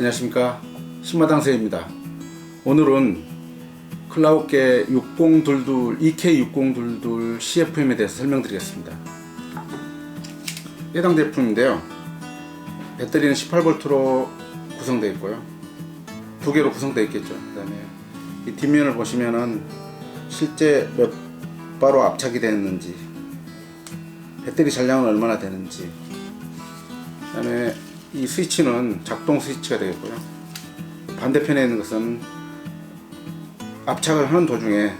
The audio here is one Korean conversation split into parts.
안녕하십니까? 신마당새입니다. 오늘은 클라우게 6022 EK6022 CFM에 대해서 설명드리겠습니다. 해당 제품인데요. 배터리는 18V로 구성되어 있고요. 두 개로 구성되어 있겠죠. 그 다음에 이 뒷면을 보시면은 실제 몇 바로 압착이 됐는지 배터리 잔량은 얼마나 되는지 그 다음에 이 스위치는 작동 스위치가 되겠고요. 반대편에 있는 것은 압착을 하는 도중에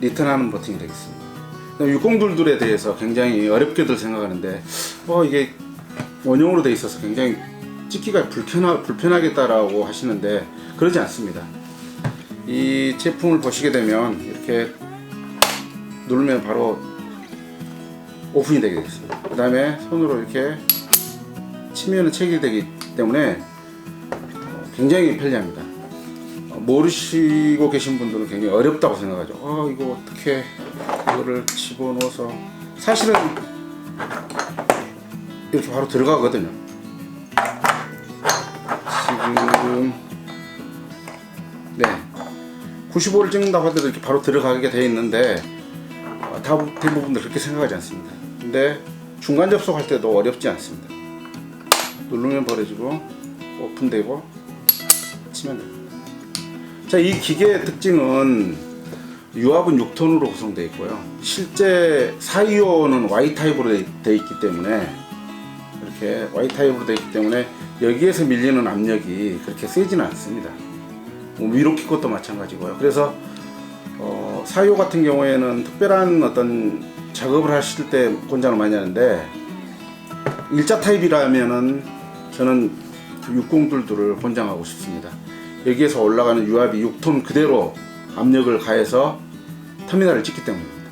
리턴하는 버튼이 되겠습니다. 6022에 대해서 굉장히 어렵게들 생각하는데 어 이게 원형으로 되어 있어서 굉장히 찍기가 불편하, 불편하겠다라고 하시는데 그러지 않습니다. 이 제품을 보시게 되면 이렇게 누르면 바로 오픈이 되게 되겠습니다. 그 다음에 손으로 이렇게 치면은 체결되기 때문에 굉장히 편리합니다. 어, 모르시고 계신 분들은 굉장히 어렵다고 생각하죠. 아 이거 어떻게 이거를 집어넣어서 사실은 이렇게 바로 들어가거든요. 지금 네 95를 찍는다고 하더라도 이렇게 바로 들어가게 되어 있는데 어, 다 대부분들 그렇게 생각하지 않습니다. 근데 중간 접속할 때도 어렵지 않습니다. 누르면 버려지고 오픈되고 치면 됩니다. 자, 이 기계의 특징은 유압은 6톤으로 구성되어 있고요. 실제 425는 Y 타입으로 되어 있기 때문에 이렇게 Y 타입으로 되어 있기 때문에 여기에서 밀리는 압력이 그렇게 세지는 않습니다. 뭐 위로 키 것도 마찬가지고요. 그래서 어, 425 같은 경우에는 특별한 어떤 작업을 하실 때 권장을 많이 하는데 일자 타입이라면은 저는 6022를 권장하고 싶습니다. 여기에서 올라가는 유압이 6톤 그대로 압력을 가해서 터미널을 찍기 때문입니다.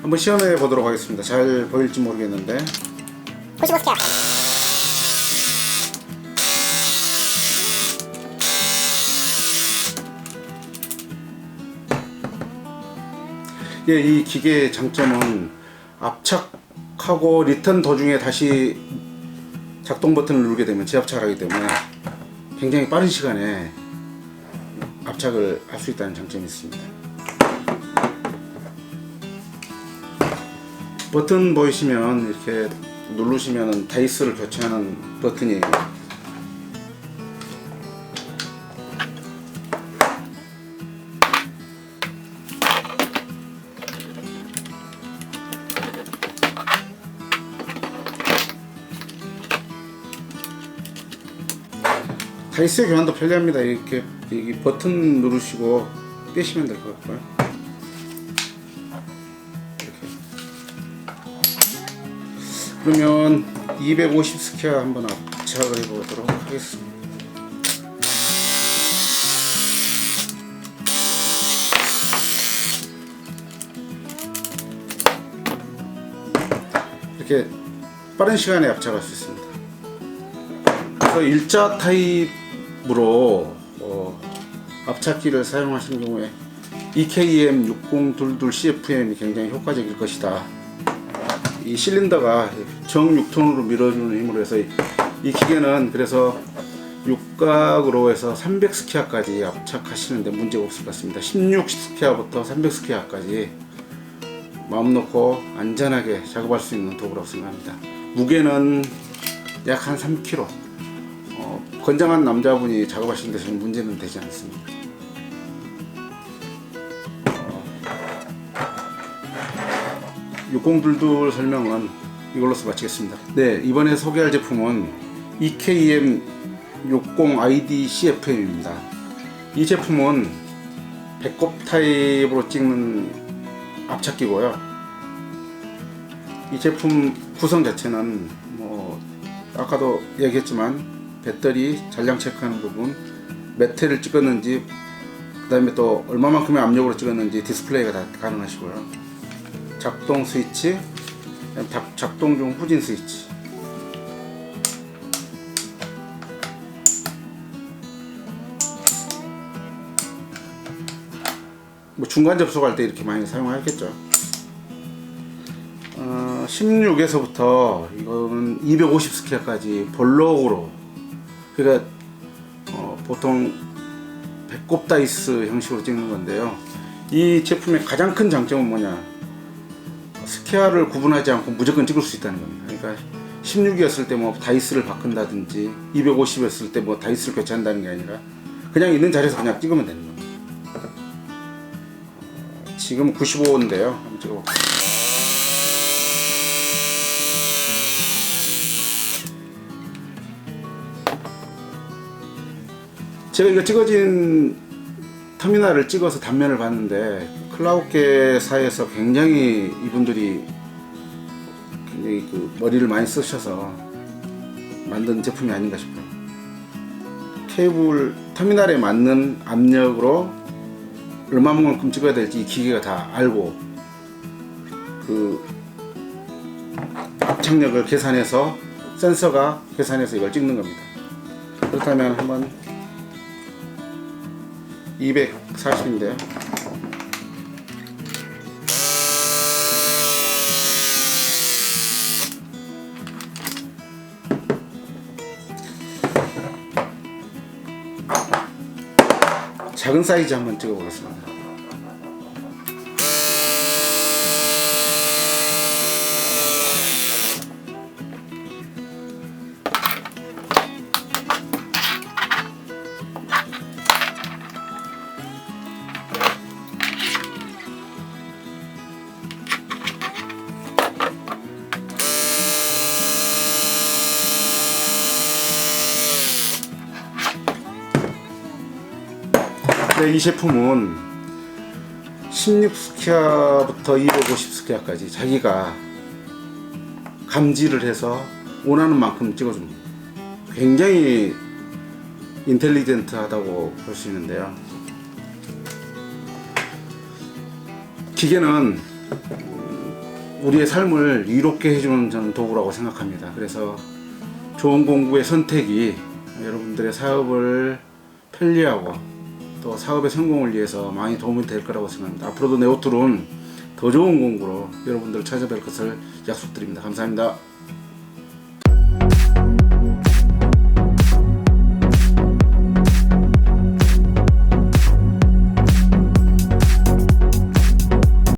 한번 시험해 보도록 하겠습니다. 잘 보일지 모르겠는데 95스퀘어 예, 이 기계의 장점은 압착하고 리턴 도중에 다시 작동 버튼을 누르게 되면 재압착을 하기 때문에 굉장히 빠른 시간에 압착을 할 수 있다는 장점이 있습니다. 버튼 보이시면 이렇게 누르시면 다이스를 교체하는 버튼이에요. 다이스 교환도 편리합니다. 이렇게 여기 버튼 누르시고 빼시면 될 것 같고요. 이렇게. 그러면 250 스퀘어 한번 압착을 해보도록 하겠습니다. 이렇게 빠른 시간에 압착할 수 있습니다. 그래서 일자 타입 으로 어, 압착기를 사용하시는 경우에 EKM 6022 CFM이 굉장히 효과적일 것이다. 이 실린더가 정 6톤으로 밀어주는 힘으로 해서 이, 이 기계는 그래서 육각으로 해서 300스퀘어까지 압착하시는데 문제가 없을 것 같습니다. 16스퀘어부터 300스퀘어까지 마음 놓고 안전하게 작업할 수 있는 도구라고 생각합니다. 무게는 약 한 3kg. 어, 건장한 남자분이 작업하시는데 저는 문제는 되지 않습니다. 어, 6022 설명은 이걸로서 마치겠습니다. 네, 이번에 소개할 제품은 EKM 60ID CFM입니다. 이 제품은 배꼽 타입으로 찍는 압착기고요. 이 제품 구성 자체는 뭐 아까도 얘기했지만 배터리 잔량 체크하는 부분, 메테를 찍었는지 그 다음에 또 얼마만큼의 압력으로 찍었는지 디스플레이가 다 가능하시고요. 작동 스위치, 작- 작동 중 후진 스위치. 뭐 중간 접속할 때 이렇게 많이 사용하겠죠. 어, 16에서부터 이거는 250 스퀘어까지 볼록으로 그러니까 보통 배꼽 다이스 형식으로 찍는 건데요. 이 제품의 가장 큰 장점은 뭐냐? 스퀘어를 구분하지 않고 무조건 찍을 수 있다는 겁니다. 그러니까 16이었을 때 뭐 다이스를 바꾼다든지 250이었을 때 뭐 다이스를 교체한다는 게 아니라 그냥 있는 자리에서 그냥 찍으면 되는 겁니다. 어, 지금 95인데요. 한번 찍어볼게요. 제가 이거 찍어진 터미널을 찍어서 단면을 봤는데 클라우드계사에서 굉장히 이분들이 굉장히 그 머리를 많이 쓰셔서 만든 제품이 아닌가 싶어요. 케이블 터미널에 맞는 압력으로 얼마만큼 찍어야 될지 이 기계가 다 알고 그 압착력을 계산해서 센서가 계산해서 이걸 찍는 겁니다. 그렇다면 한번 240인데요. 작은 사이즈 한번 찍어보겠습니다. 네, 이 제품은 16스퀘어부터 250스퀘어까지 자기가 감지를 해서 원하는 만큼 찍어줍니다. 굉장히 인텔리전트하다고 볼 수 있는데요. 기계는 우리의 삶을 이롭게 해주는 저는 도구라고 생각합니다. 그래서 좋은 공구의 선택이 여러분들의 사업을 편리하고 또 사업의 성공을 위해서 많이 도움이 될 거라고 생각합니다. 앞으로도 네오툴은 더 좋은 공구로 여러분들을 찾아뵐 것을 약속드립니다. 감사합니다.